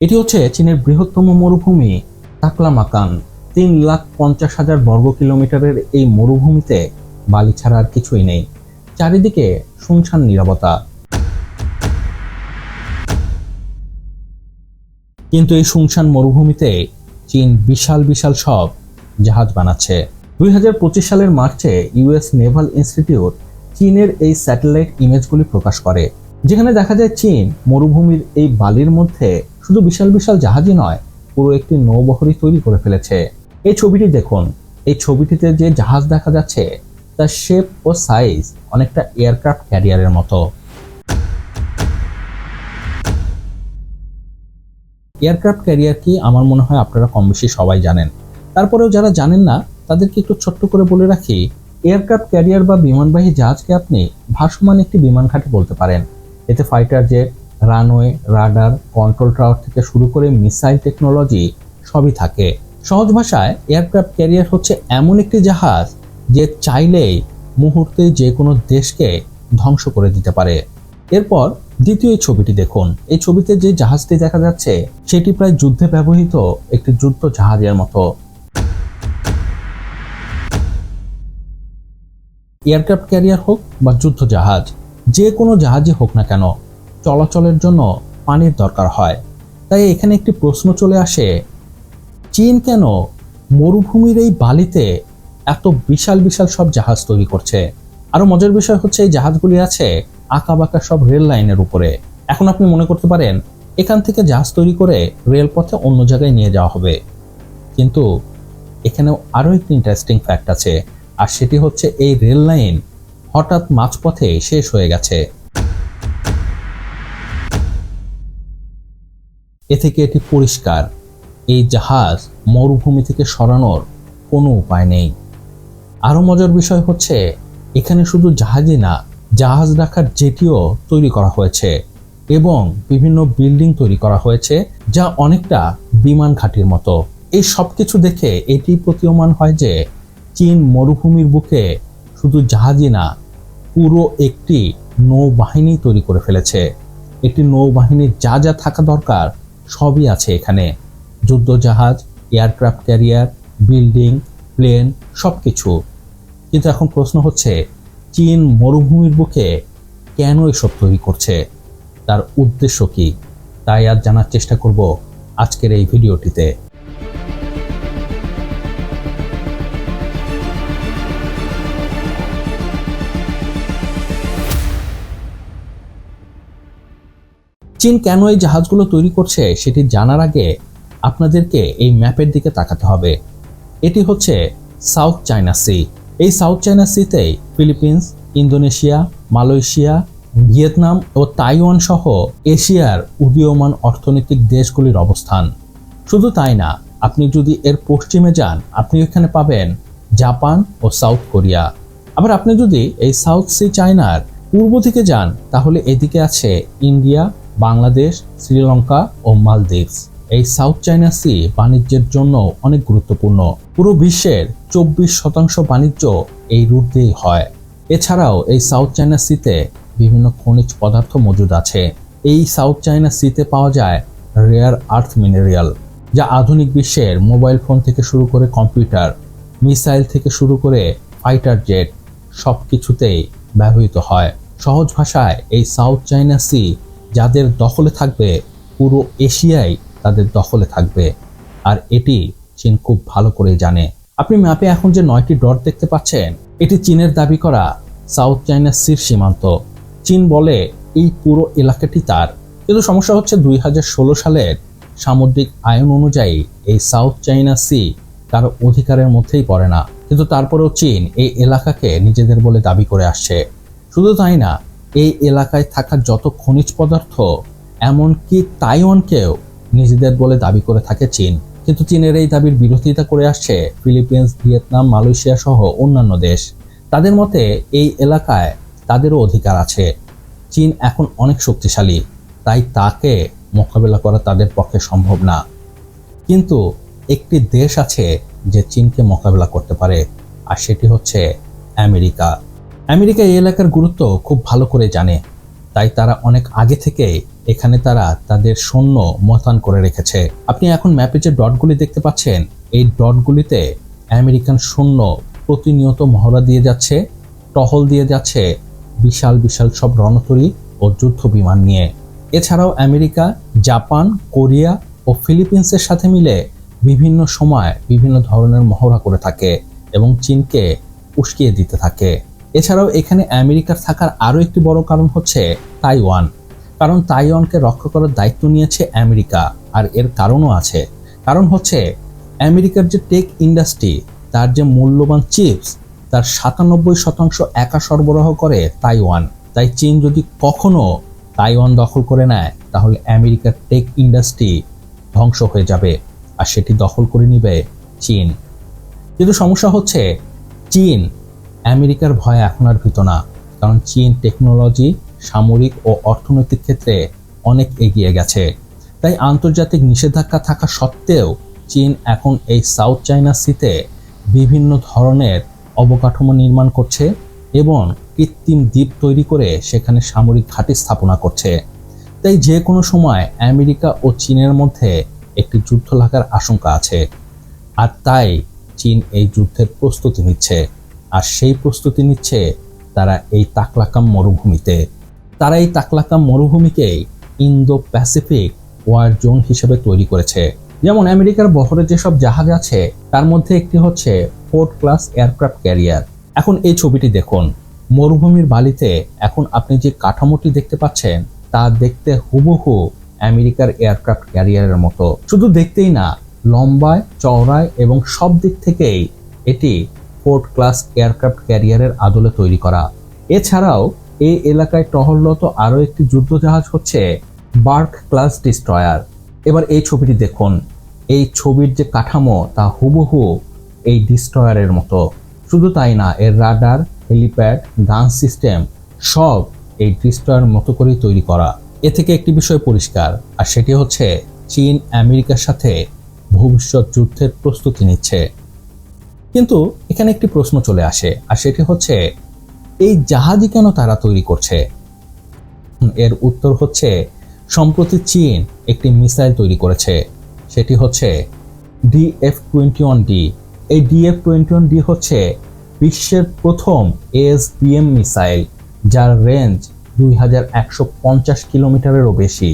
এটি হচ্ছে চীনের বৃহত্তম মরুভূমি তাকলামাকান। তিন লাখ পঞ্চাশ হাজার বর্গ কিলোমিটারের এই মরুভূমিতে বালি ছাড়া আর কিছুই নেই। চারিদিকে শুনশান নীরবতা। কিন্তু এই শুনশান মরুভূমিতে চীন বিশাল বিশাল সব জাহাজ বানাচ্ছে। দুই হাজার পঁচিশ সালের মার্চে ইউএস নেভাল ইনস্টিটিউট চীনের এই স্যাটেলাইট ইমেজগুলি প্রকাশ করে। যেখানে দেখা যায় চীন মরুভূমির এই বালির মধ্যে শুধু বিশাল বিশাল জাহাজই নয়, পুরো একটি নৌবহরই তৈরি করে ফেলেছে। এই ছবিটি দেখুন। এই ছবিটিতে যে জাহাজ দেখা যাচ্ছে, তার শেপ ও সাইজ অনেকটা এয়ারক্রাফট ক্যারিয়ারের মতো। এয়ারক্রাফট ক্যারিয়ার কি আমার মনে হয় আপনারা কম বেশি সবাই জানেন। তারপরেও যারা জানেন না, তাদেরকে একটু ছোট্ট করে বলে রাখি এয়ারক্রাফট ক্যারিয়ার বা বিমানবাহী জাহাজকে আপনি ভাসমান একটি বিমান ঘাঁটি বলতে পারেন। এতে fighter jet runway, radar, control tower থেকে শুরু করে মিসাইল টেকনোলজি সবই থাকে। সহজ ভাষায়, এয়ারক্রাফট ক্যারিয়ার হচ্ছে এমন একটি জাহাজ যে চাইলেই মুহূর্তে যে কোনো দেশকে ধ্বংস করে দিতে পারে। এরপর দ্বিতীয় ছবিটি দেখুন। এই ছবিতে যে জাহাজটি দেখা যাচ্ছে, সেটি প্রায় যুদ্ধে ব্যবহৃত একটি যুদ্ধ জাহাজের মতো। এয়ারক্রাফট ক্যারিয়ার হোক বা যুদ্ধ জাহাজ যে কোনো জাহাজই হোক না কেন চলাচলের জন্য পানির দরকার হয়। তাই এখানে একটি প্রশ্ন চলে আসে, চীন কেন মরুভূমির এই বালিতে এত বিশাল বিশাল সব জাহাজ তৈরি করছে? আরও মজার বিষয় হচ্ছে এই জাহাজগুলি আছে আঁকা বাঁকা সব রেল লাইনের উপরে। এখন আপনি মনে করতে পারেন, এখান থেকে জাহাজ তৈরি করে রেলপথে অন্য জায়গায় নিয়ে যাওয়া হবে। কিন্তু এখানেও আরও একটি ইন্টারেস্টিং ফ্যাক্ট আছে, আর সেটি হচ্ছে এই রেল লাইন হঠাৎ মাঝপথে শেষ হয়ে গেছে। এ থেকে এটি পরিষ্কার। এই জাহাজ মরুভূমি থেকে সরানোর কোনো উপায় নেই। আরও মজার বিষয় হচ্ছে, এখানে শুধু জাহাজই না, জাহাজ রাখার জেটিও তৈরি করা হয়েছে এবং বিভিন্ন বিল্ডিং তৈরি করা হয়েছে যা অনেকটা বিমান ঘাটির মতো। এই সব কিছু দেখে এটি প্রতীয়মান হয় যে, চীন মরুভূমির বুকে শুধু জাহাজই না, পুরো একটি নৌবাহিনী তৈরি করে ফেলেছে। একটি নৌবাহিনীর যা যা থাকা দরকার সবই আছে এখানে। যুদ্ধ জাহাজ এয়ারক্রাফট ক্যারিয়ার, বিল্ডিং, প্লেন সব কিছু কিন্তু এখন প্রশ্ন হচ্ছে, চীন মরুভূমির বুকে কেন এসব তৈরি করছে? তার উদ্দেশ্য কি? তাই আজ জানার চেষ্টা করব আজকের এই ভিডিওটিতে। চীন কেন এই জাহাজগুলো তৈরি করছে সেটি জানার আগে আপনাদেরকে এই ম্যাপের দিকে তাকাতে হবে। এটি হচ্ছে সাউথ চায়না সি। এই সাউথ চায়না সিতেই ফিলিপিন্স, ইন্দোনেশিয়া, মালয়েশিয়া, ভিয়েতনাম ও তাইওয়ান সহ এশিয়ার উদীয়মান অর্থনৈতিক দেশগুলির অবস্থান। শুধু তাই না, আপনি যদি এর পশ্চিমে যান, আপনি এখানে পাবেন জাপান ও সাউথ কোরিয়া। আবার আপনি যদি এই সাউথ সি চায়নার পূর্ব দিকে যান, তাহলে এদিকে আছে ইন্ডিয়া বাংলাদেশ, শ্রীলঙ্কা ও মালদ্বীপস। এই সাউথ চায়না সি বাণিজ্যের জন্য অনেক গুরুত্বপূর্ণ। পুরো বিশ্বের চব্বিশ শতাংশ বাণিজ্য এই রুট দিয়েই হয়। এছাড়াও এই সাউথ চায়না সিতে বিভিন্ন খনিজ পদার্থ মজুদ আছে। এই সাউথ চায়না সিতে পাওয়া যায় রেয়ার আর্থ মিনারেল যা আধুনিক বিশ্বের মোবাইল ফোন থেকে শুরু করে কম্পিউটার মিসাইল থেকে শুরু করে ফাইটার জেট সব কিছুতেই ব্যবহৃত হয়। সহজ ভাষায় এই সাউথ চায়না সি যাদের দখলে থাকবে, পুরো এশিয়াই তাদের দখলে থাকবে। আর এটি চীন খুব ভালো করে জানে। আপনি ম্যাপে এখন যে নয়টি ডট দেখতে পাচ্ছেন, এটি চীনের দাবি করা সাউথ চায়না সির সীমান্ত। চীন বলে এই পুরো এলাকাটি তার। কিন্তু সমস্যা হচ্ছে দুই হাজার ষোলো সালের সামুদ্রিক আয়ন অনুযায়ী এই সাউথ চাইনা সি তার অধিকারের মধ্যেই পড়ে না। কিন্তু তারপরেও চীন এই এলাকাকে নিজেদের বলে দাবি করে আসছে। শুধু তাই না এই এলাকায় থাকা যত খনিজ পদার্থ, এমনকি তাইওয়ানকেও নিজেদের বলে দাবি করে থাকে চীন। কিন্তু চীনের এই দাবির বিরোধিতা করে আসছে ফিলিপিন্স, ভিয়েতনাম, মালয়েশিয়া সহ অন্যান্য দেশ। তাদের মতে, এই এলাকায় তাদেরও অধিকার আছে। চীন এখন অনেক শক্তিশালী, তাই তাকে মোকাবেলা করা তাদের পক্ষে সম্ভব না। কিন্তু একটি দেশ আছে যে চীনকে মোকাবেলা করতে পারে, আর সেটি হচ্ছে আমেরিকা। আমেরিকা এই এলাকার গুরুত্ব খুব ভালো করে জানে, তাই তারা অনেক আগে থেকেই এখানে তারা তাদের সৈন্য মোতায়েন করে রেখেছে। আপনি এখন ম্যাপে যে ডটগুলি দেখতে পাচ্ছেন, এই ডটগুলিতে আমেরিকান সৈন্য প্রতিনিয়ত মহড়া দিয়ে যাচ্ছে, টহল দিয়ে যাচ্ছে, বিশাল বিশাল সব রণতরী ও যুদ্ধ বিমান নিয়ে। এছাড়াও আমেরিকা, জাপান, কোরিয়া ও ফিলিপিন্সের সাথে মিলে বিভিন্ন সময় বিভিন্ন ধরনের মহড়া করে থাকে এবং চীনকে উস্কিয়ে দিতে থাকে। এছাড়াও এখানে আমেরিকার থাকার আরও একটি বড় কারণ হচ্ছে তাইওয়ান, কারণ তাইওয়ানকে রক্ষা করার দায়িত্ব নিয়েছে আমেরিকা, আর এর কারণও আছে। কারণ হচ্ছে, আমেরিকার যে টেক ইন্ডাস্ট্রি, তার যে মূল্যবান চিপস, তার সাতানব্বই শতাংশ একা সরবরাহ করে তাইওয়ান। তাই চীন যদি কখনো তাইওয়ান দখল করে নেয়, তাহলে আমেরিকার টেক ইন্ডাস্ট্রি ধ্বংস হয়ে যাবে, আর সেটি দখল করে নিবে চীন। কিন্তু সমস্যা হচ্ছে, চীন আমেরিকার ভয় এখন আর ভীত না, কারণ চীন টেকনোলজি, সামরিক ও অর্থনৈতিক ক্ষেত্রে অনেক এগিয়ে গেছে। তাই আন্তর্জাতিক নিষেধাজ্ঞা থাকা সত্ত্বেও চীন এখন এই সাউথ চায়না সিতে বিভিন্ন ধরনের অবকাঠামো নির্মাণ করছে এবং কৃত্রিম দ্বীপ তৈরি করে সেখানে সামরিক ঘাঁটি স্থাপনা করছে। তাই যে কোনো সময় আমেরিকা ও চীনের মধ্যে একটি যুদ্ধ লাগার আশঙ্কা আছে, আর তাই চীন এই যুদ্ধের প্রস্তুতি নিচ্ছে। আর সেই প্রস্তুতি নিচ্ছে তারা এই তাকলাকাম মরুভূমিতে। তারা এই তাকলাকাম মরুভূমিকেই ইন্দো প্যাসিফিক ওয়ার জোন হিসেবে তৈরি করেছে। যেমন আমেরিকার বহরে যেসব জাহাজ আছে, তার মধ্যে একটি হচ্ছে ফোর্ট ক্লাস এয়ারক্রাফট ক্যারিয়ার। এখন এই ছবিটি দেখুন। মরুভূমির বালিতে এখন আপনি যে কাঠামোটি দেখতে পাচ্ছেন, তা দেখতে হুবহু আমেরিকার এয়ারক্রাফট ক্যারিয়ারের মতো। শুধু দেখতেই না, লম্বায়, চওড়ায় এবং সব দিক থেকেই এটি ফোর্ট ক্লাস এয়ারক্রাফট ক্যারিয়ারের আদলে তৈরি করা। এছাড়াও এই এলাকায় টহলরত আরও একটি যুদ্ধজাহাজ হচ্ছে বার্ক ক্লাস ডিস্ট্রয়ার। এবার এই ছবিটি দেখুন। এই ছবির যে কাঠামো, তা হুবহু এই ডিস্ট্রয়ারের মতো। শুধু তাই না, এর রাডার, হেলিপ্যাড, গান সিস্টেম সব এই ডিস্ট্রয়ার মতো করেই তৈরি করা। এ থেকে একটি বিষয় পরিষ্কার, আর সেটি হচ্ছে চীন আমেরিকার সাথে ভবিষ্যৎ যুদ্ধের প্রস্তুতি নিচ্ছে। কিন্তু এখানে একটি প্রশ্ন চলে আসে, আর সেটি হচ্ছে, এই জাহাজই কেন তারা তৈরি করছে? এর উত্তর হচ্ছে, সম্প্রতি চীন একটি মিসাইল তৈরি করেছে। সেটি হচ্ছে ডিএফ টোয়েন্টি ওয়ান ডি। এই ডিএফ টোয়েন্টি ওয়ান ডি হচ্ছে বিশ্বের প্রথম এসবিএম মিসাইল, যার রেঞ্জ দুই হাজার একশো পঞ্চাশ কিলোমিটারেরও বেশি।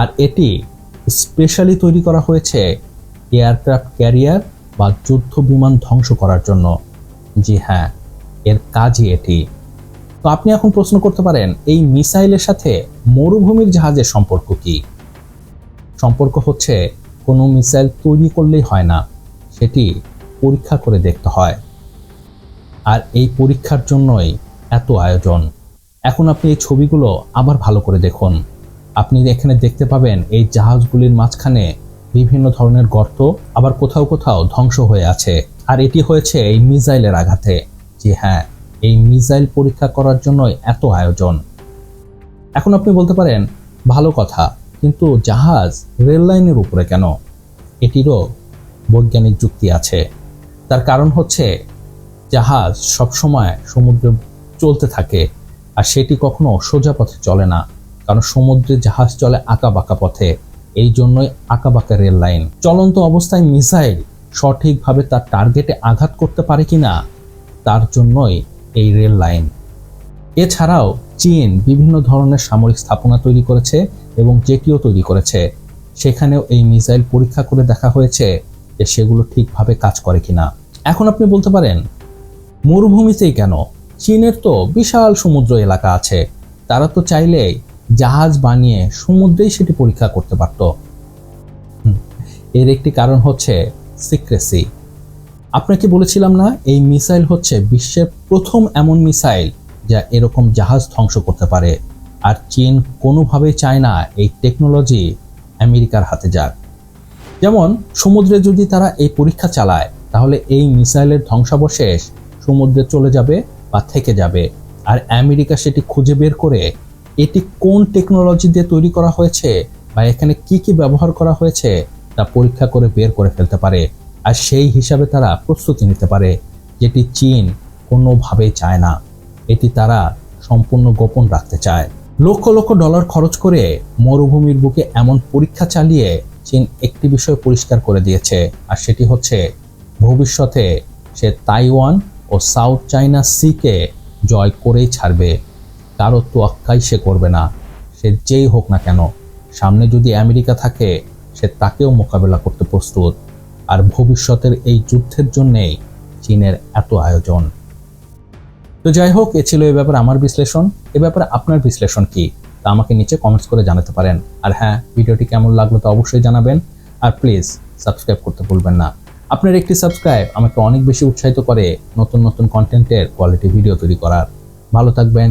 আর এটি স্পেশালি তৈরি করা হয়েছে এয়ারক্রাফট ক্যারিয়ার বা যুদ্ধ বিমান ধ্বংস করার জন্য। জি হ্যাঁ এর কাজই এটি। তো আপনি এখন প্রশ্ন করতে পারেন, এই মিসাইলের সাথে মরুভূমির জাহাজের সম্পর্ক কি? সম্পর্ক হচ্ছে, কোনো মিসাইল তৈরি করলেই হয় না, সেটি পরীক্ষা করে দেখতে হয়। আর এই পরীক্ষার জন্যই এত আয়োজন। এখন আপনি এই ছবিগুলো আবার ভালো করে দেখুন। আপনি এখানে দেখতে পাবেন, এই জাহাজগুলির মাঝখানে বিভিন্ন ধরনের গর্ত আবার কোথাও কোথাও ধ্বংস হয়ে আছে। আর এটি হয়েছে এই মিসাইলের আঘাতে। জি হ্যাঁ এই মিসাইল পরীক্ষা করার জন্যই এত আয়োজন। এখন আপনি বলতে পারেন, ভালো কথা, কিন্তু জাহাজ রেল লাইনের উপরে কেন? এটিরও বৈজ্ঞানিক যুক্তি আছে। তার কারণ হচ্ছে, জাহাজ সবসময় সমুদ্রে চলতে থাকে, আর সেটি কখনো সোজা পথে চলে না, কারণ সমুদ্রে জাহাজ চলে আঁকা বাঁকা পথে। এই জন্যই আঁকাবাঁকা রেল লাইন। চলন্ত অবস্থায় মিসাইল সঠিকভাবে তার টার্গেটে আঘাত করতে পারে কি না তার জন্যই এই রেল লাইন। এছাড়াও চীন বিভিন্ন ধরনের সামরিক স্থাপনা তৈরি করেছে এবং জেটিও তৈরি করেছে। সেখানেও এই মিসাইল পরীক্ষা করে দেখা হয়েছে যে সেগুলো ঠিকভাবে কাজ করে কিনা। এখন আপনি বলতে পারেন, মরুভূমিতেই কেন? চীনের তো বিশাল সমুদ্র এলাকা আছে। তারা তো চাইলেই জাহাজ বানিয়ে সমুদ্রেই সেটি পরীক্ষা করতে পারত। এর একটি কারণ হচ্ছে সিক্রেসি আপনাকে বলেছিলাম না, এই মিসাইল হচ্ছে বিশ্বের প্রথম এমন মিসাইল যা এরকম জাহাজ ধ্বংস করতে পারে। আর চীন কোনোভাবেই চায় না এই টেকনোলজি আমেরিকার হাতে যাক। যেমন, সমুদ্রে যদি তারা এই পরীক্ষা চালায়, তাহলে এই মিসাইলের ধ্বংসাবশেষ সমুদ্রে চলে যাবে বা থেকে যাবে। আর আমেরিকা সেটি খুঁজে বের করে এটি কোন টেকনোলজি দিয়ে তৈরি করা হয়েছে বা এখানে কি কি ব্যবহার করা হয়েছে তা পরীক্ষা করে বের করে ফেলতে পারে আর সেই হিসাবে তারা প্রস্তুতি নিতে পারে, যেটি চীন কোনোভাবেই চায় না। এটি তারা সম্পূর্ণ গোপন রাখতে চায়। লক্ষ লক্ষ ডলার খরচ করে মরুভূমির বুকে এমন পরীক্ষা চালিয়ে চীন একটি বিষয় পরিষ্কার করে দিয়েছে, আর সেটি হচ্ছে ভবিষ্যতে সে তাইওয়ান ও সাউথ চায়না সিকে জয় করেই ছাড়বে। কারও তোয়াক্কাই সে করবে না। সে যেই হোক না কেন, সামনে যদি আমেরিকা থাকে, সে তাকেও মোকাবেলা করতে প্রস্তুত। আর ভবিষ্যতের এই যুদ্ধের জন্যেই চীনের এত আয়োজন। তো যাই হোক, এ ছিল এ ব্যাপারে আমার বিশ্লেষণ। এ ব্যাপারে আপনার বিশ্লেষণ কি? তা আমাকে নিচে কমেন্টস করে জানাতে পারেন। আর হ্যাঁ ভিডিওটি কেমন লাগল তা অবশ্যই জানাবেন। আর প্লিজ সাবস্ক্রাইব করতে ভুলবেন না। আপনার একটি সাবস্ক্রাইব আমাকে অনেক বেশি উৎসাহিত করে নতুন নতুন কন্টেন্টের কোয়ালিটি ভিডিও তৈরি করার। ভালো থাকবেন।